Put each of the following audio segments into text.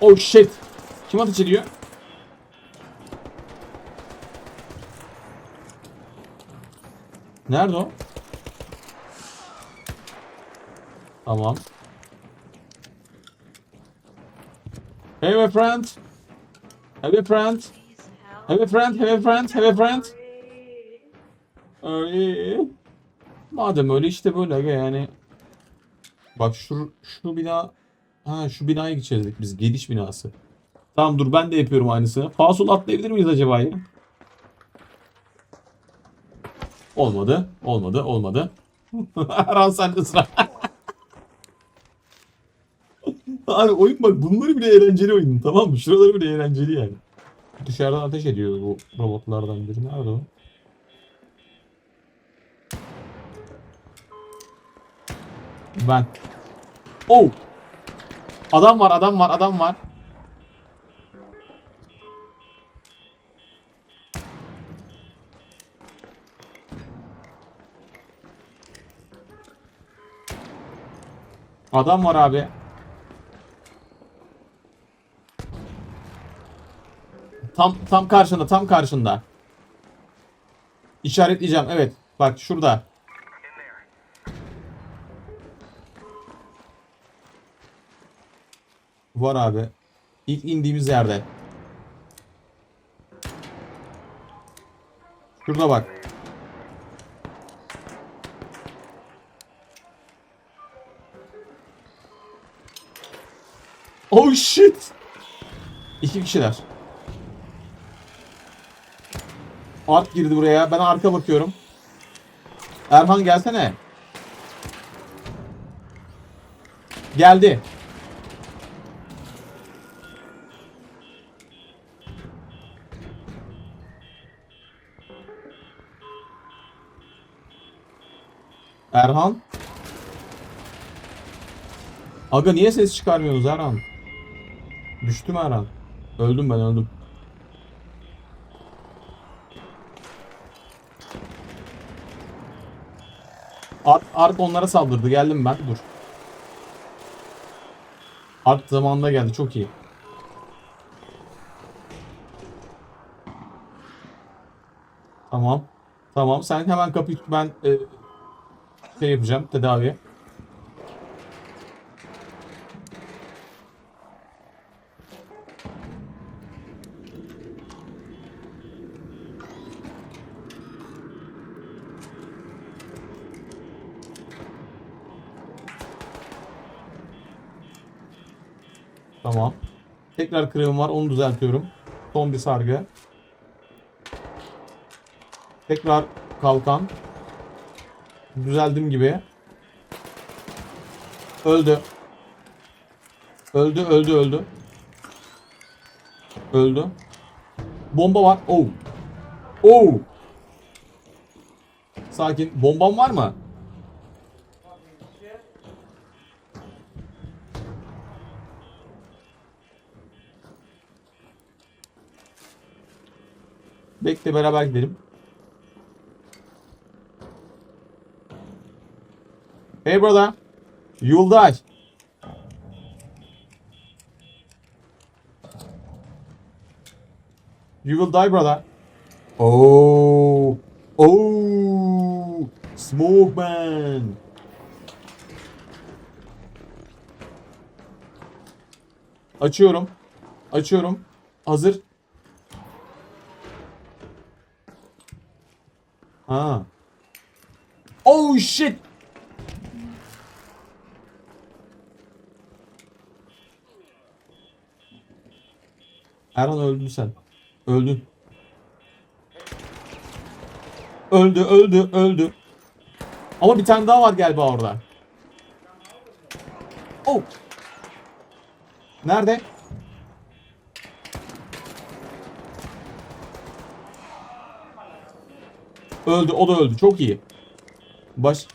Oh shit. Kim ateş ediyor? Nerede o? Tamam. Hey my friend. Have a friend. Have a friend, have a friend, have a friend. Öyle. Madem öyle işte böyle yani. Bak şu şu bina ha şu binaya gideceğiz biz geliş binası. Tamam dur ben de yapıyorum aynısını. Fasıl atlayabilir miyiz acaba ya? Olmadı. Olmadı. Olmadı. Erhan sen sıra. Abi oyun bak bunları bile eğlenceli oyun tamam mı? Şuraları bile eğlenceli yani. Dışarıdan ateş ediyor bu robotlardan biri. Nerede o? Ben. Oh! Adam var, adam var, adam var. Adam var abi. Tam tam karşında, tam karşında. İşaretleyeceğim. Evet. Bak şurada. Var abi. İlk indiğimiz yerde. Şurada bak. Oh shit. İki kişiler. Art girdi buraya. Ben arka bakıyorum. Erhan gelsene. Geldi. Erhan. Aga niye ses çıkarmıyorsunuz Erhan? Düştüm Erhan. Öldüm ben öldüm. Ark, Ark onlara saldırdı. Geldim ben. Dur. Ark zamanında geldi. Çok iyi. Tamam. Tamam. Sen hemen kapıyı. Ben e, şey yapacağım. Tedavi. Tamam. Tekrar kremim var. Onu düzeltiyorum. Son bir sargı. Tekrar kalkan. Düzeldim gibi. Öldü. Öldü, öldü, öldü. Öldü. Bomba var. Oh. Oh. Sakin. Bombam var mı? Bekle beraber gidelim. Hey brother. You will die. You will die brother. Oh. Oh. Smoke man. Açıyorum. Açıyorum. Hazır. Ha. Oh shit. Erhan öldün sen. Öldün. Öldü, öldü, öldü. Ama bir tane daha var galiba orada. Oh. Nerede? Öldü, o da öldü. Çok iyi. Baş...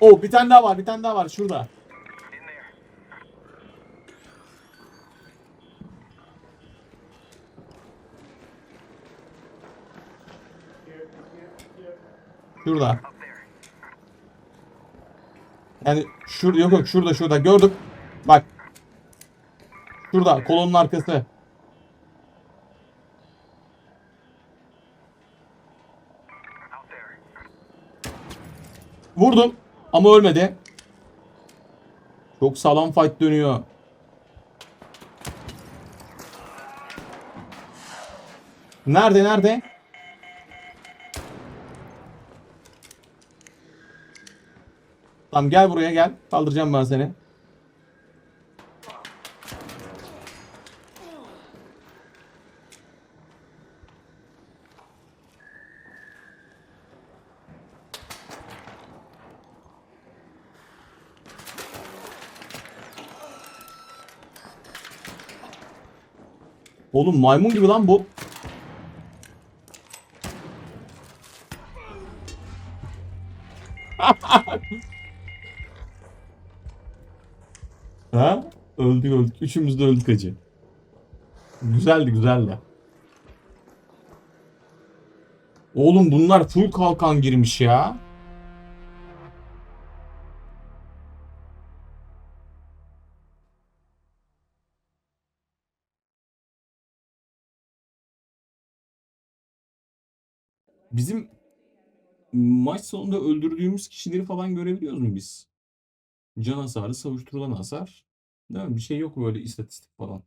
Oh bir tane daha var. Bir tane daha var şurada. Şurada. Yani şurada yok yok şurada şurada gördük. Bak. Şurada kolonun arkası. Vurdum ama ölmedi. Çok sağlam fight dönüyor. Nerede nerede? Tamam gel buraya gel. Kaldıracağım ben seni. Oğlum maymun gibi lan bu. Ha? Öldük öldük. Üçümüz de öldük acı. Güzeldi güzeldi. Oğlum bunlar full kalkan girmiş ya. Bizim maç sonunda öldürdüğümüz kişileri falan görebiliyoruz mu biz? Can hasarı, savuşturulan hasar. Değil mi? Bir şey yok böyle istatistik falan.